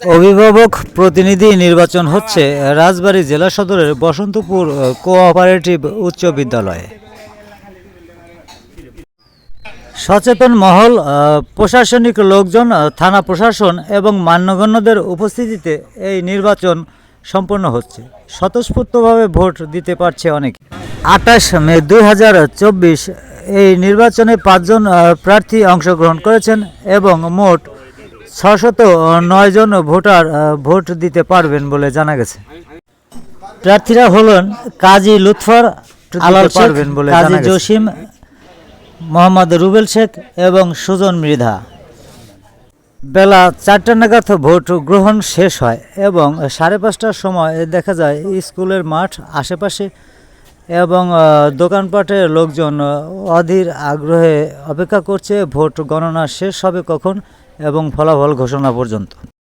অভিভাবক প্রতিনিধি নির্বাচন হচ্ছে রাজবাড়ী জেলা সদরের বসন্তপুর কোঅপারেটিভ উচ্চ বিদ্যালয়ে। সচেতন মহল প্রশাসনিক লোকজন থানা প্রশাসন এবং মান্যগণ্যদের উপস্থিতিতে এই নির্বাচন সম্পন্ন হচ্ছে। স্বতঃস্ফূর্তভাবে ভোট দিতে পারছে অনেকে। আঠাশ মে দুই এই নির্বাচনে পাঁচজন প্রার্থী অংশগ্রহণ করেছেন এবং মোট ছশত নয় জন ভোটার ভোট দিতে পারবেন বলে জানা গেছে। প্রার্থীরা হলেন কাজী লুৎফর আলাল পারবেন বলে কাজী জসিম মোহাম্মদ রুবেল শেখ এবং সুজন মৃধা। বেলা চারটা নাগাদ ভোট গ্রহণ শেষ হয় এবং সাড়ে পাঁচটার সময় দেখা যায় স্কুলের মাঠ আশেপাশে এবং দোকানপাটের দোকানপাটে লোকজন অধীর আগ্রহে অপেক্ষা করছে, ভোট গণনা শেষ হবে কখন এবং ফলাফল ঘোষণা পর্যন্ত।